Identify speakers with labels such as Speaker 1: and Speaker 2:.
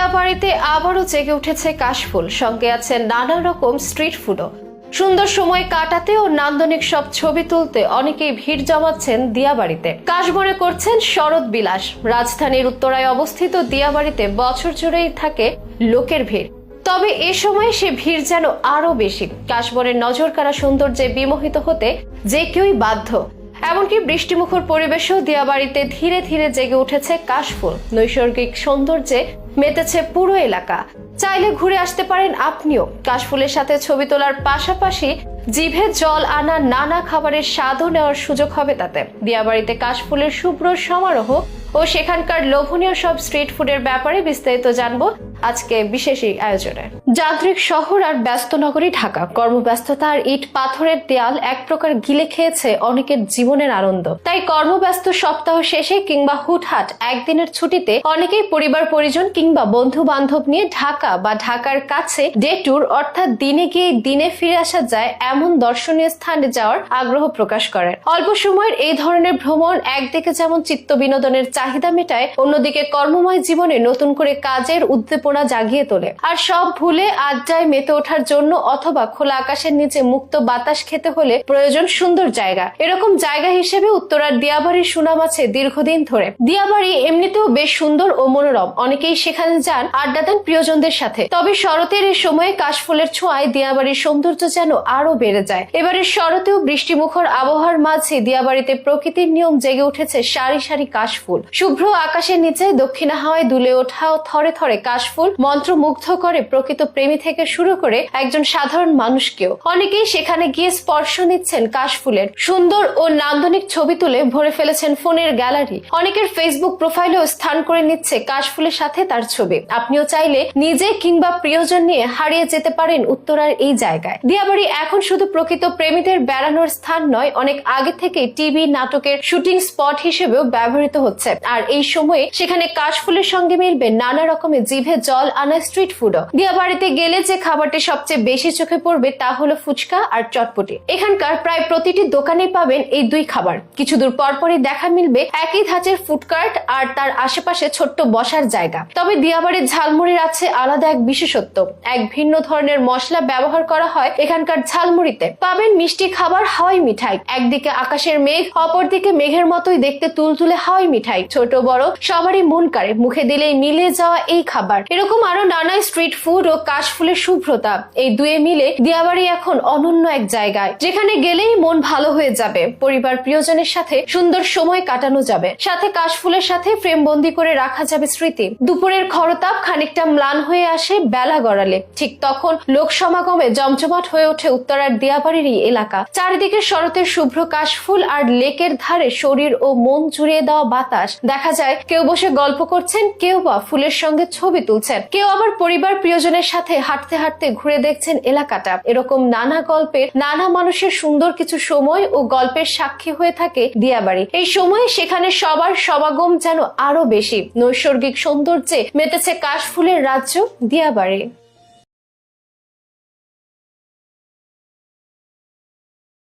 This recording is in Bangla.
Speaker 1: দিয়াবাড়িতে আবারও জেগে উঠেছে কাশফুল। সঙ্গে আছে নানা রকম স্ট্রিট ফুডও। সুন্দর সময় কাটাতে ও নান্দনিক সব ছবি তুলতে অনেকেই ভিড় জমাচ্ছেন দিয়াবাড়িতে। কাশবনে করছেন শরৎ বিলাস। রাজধানীর উত্তরায় অবস্থিত দিয়াবাড়িতে বছর জুড়েই থাকে লোকের ভিড়। তবে এ সময় সে ভিড় যেন আরও বেশি। কাশবনের নজর কাড়া সৌন্দর্যে বিমোহিত হতে যে কেউই বাধ্য। এমনকি বৃষ্টিমুখর পরিবেশেও দিয়াবাড়িতে ধীরে ধীরে জেগে উঠেছে কাশফুল। নৈসর্গিক সৌন্দর্যে মেতেছে পুরো এলাকা। চাইলে ঘুরে আসতে পারেন আপনিও। কাশফুলের সাথে ছবি তোলার পাশাপাশি জিভে জল আনা নানা খাবারের স্বাদও নেওয়ার সুযোগ হবে তাতে। দিয়াবাড়িতে কাশফুলের শুভ্র সমারোহ ও সেখানকার লোভনীয় সব স্ট্রিট ফুডের ব্যাপারে বিস্তারিত জানব আজকে বিশেষ এই আয়োজনে। যান্ত্রিক শহর আর ব্যস্ত নগরী ঢাকা। কর্মব্যস্ততা আর ইট পাথরের দেয়াল এক প্রকার গিলে খেয়েছে অনেকের জীবনের আনন্দ। তাই কর্মব্যস্ত সপ্তাহ শেষে কিংবা হুটহাট একদিনের ছুটিতে অনেকেই পরিবার, পরিজন কিংবা বন্ধু বান্ধব নিয়ে ঢাকা বা ঢাকার কাছে ডে ট্যুর অর্থাৎ দিনে গিয়ে দিনে ফিরে আসা যায় এমন দর্শনীয় স্থানে যাওয়ার আগ্রহ প্রকাশ করেন অল্প সময়ের এই ধরনের ভ্রমণ একদিকে যেমন চিত্ত বিনোদনের চাহিদা মেটায়, অন্যদিকে কর্মময় জীবনে নতুন করে কাজের উদ্দীপনা জাগিয়ে তোলে। আর সব ভুলে আড্ডায় মেতে ওঠার জন্য অথবা খোলা আকাশের নিচে মুক্ত বাতাস খেতে হলে প্রয়োজন সুন্দর জায়গা। এরকম জায়গা হিসেবে উত্তরার দিয়াবাড়ির সুনাম আছে দীর্ঘদিন ধরে। দিয়াবাড়ি এমনিতেও বেশ সুন্দর ও মনোরম। অনেকেই সেখানে যান, আড্ডা দেন প্রিয়জনদের সাথে। তবে শরতের এই সময়ে কাশফুলের ছোঁয়ায় দিয়াবাড়ির সৌন্দর্য যেন আরও বেড়ে যায়। এবারের শরতেও বৃষ্টিমুখর আবহাওয়ার মাঝে দিয়াবাড়িতে প্রকৃতির নিয়ম জেগে উঠেছে সারি সারি কাশফুল। শুভ্র আকাশের নিচে দক্ষিণা হাওয়ায় দুলে ওঠা থরে থরে কাশফুল মন্ত্রমুগ্ধ করে প্রকৃত প্রেমী থেকে শুরু করে একজন সাধারণ মানুষকেও। অনেকেই সেখানে গিয়ে স্পর্শ নিচ্ছেন কাশফুলের সুন্দর ও নান্দনিক ছবি তুলে ভরে ফেলেছেন ফোনের গ্যালারি। অনেকের ফেসবুক প্রোফাইলেও স্থান করে নিচ্ছে কাশফুলের সাথে তার ছবি। আপনিও চাইলে নিজে কিংবা প্রিয়জন নিয়ে হারিয়ে যেতে পারেন উত্তরার এই জায়গায়। দিয়াবাড়ি এখন শুধু প্রকৃত প্রেমীদের বেড়ানোর স্থান নয়, অনেক আগে থেকে টিভি নাটকের শুটিং স্পট হিসেবেও ব্যবহৃত হচ্ছে। আর এই সময়ে সেখানে কাশফুলের সঙ্গে মিলবে নানা রকমের জিভে জল আনা স্ট্রিট ফুডও দিয়াবাড়িতে গেলে যে খাবারটি সবচেয়ে বেশি চোখে পড়বে তা হলো ফুচকা আর চটপটি। এখানকার প্রায় প্রতিটি দোকানে পাবেন এই দুই খাবার। কিছু দূর পরপরই দেখা মিলবে একই ধাঁচের ফুডকার্ট আর তার আশেপাশে ছোট্ট বসার জায়গা। তবে দিয়াবাড়ির ঝালমুড়ির আছে আলাদা এক বিশেষত্ব। এক ভিন্ন ধরনের মশলা ব্যবহার করা হয় এখানকার ঝালমুড়িতে। পাবেন মিষ্টি খাবার হাওয়াই মিঠাই। একদিকে আকাশের মেঘ, অপরদিকে মেঘের মতোই দেখতে তুলতুলে হাওয়াই মিঠাই। ছোট বড়, সবারই মন কাড়ে। মুখে দিলেই মিলে যাওয়া এই খাবার। এরকম আরও নানা স্ট্রিট ফুড ও কাশফুলের শুভ্রতা। এই দুয়ে মিলে দিয়াবাড়ি এখন অনন্য এক জায়গায়, যেখানে গেলেই মন ভালো হয়ে যাবে। পরিবার প্রিয়জনের সাথে সুন্দর সময় কাটানো যাবে। সাথে কাশফুলের সাথে ফ্রেম বন্দি করে রাখা যাবে স্মৃতি। দুপুরের খরতাপ খানিকটা ম্লান হয়ে আসে বেলা গড়ালে। ঠিক তখন লোক সমাগমে জমজমাট হয়ে ওঠে উত্তরার দিয়াবাড়িরই এলাকা। চারিদিকে শরতের শুভ্র কাশফুল আর লেকের ধারে শরীর ও মন জুড়িয়ে দেওয়া বাতাস। দেখা যায় কেউ বসে গল্প করছেন, কেউ বা ফুলের সঙ্গে ছবি তুলছেন। কেউ আবার পরিবার প্রিয়জনের সাথে হাঁটতে হাঁটতে ঘুরে দেখছেন এলাকাটা। এরকম নানা গল্পের, নানা মানুষের সুন্দর কিছু সময় ও গল্পের সাক্ষী হয়ে থাকে দিয়াবাড়ি। এই সময়ে সেখানে সবার সমাগম যেন আরও বেশি। নৈসর্গিক সৌন্দর্যে মেতেছে কাশফুলের রাজ্য দিয়াবাড়ি।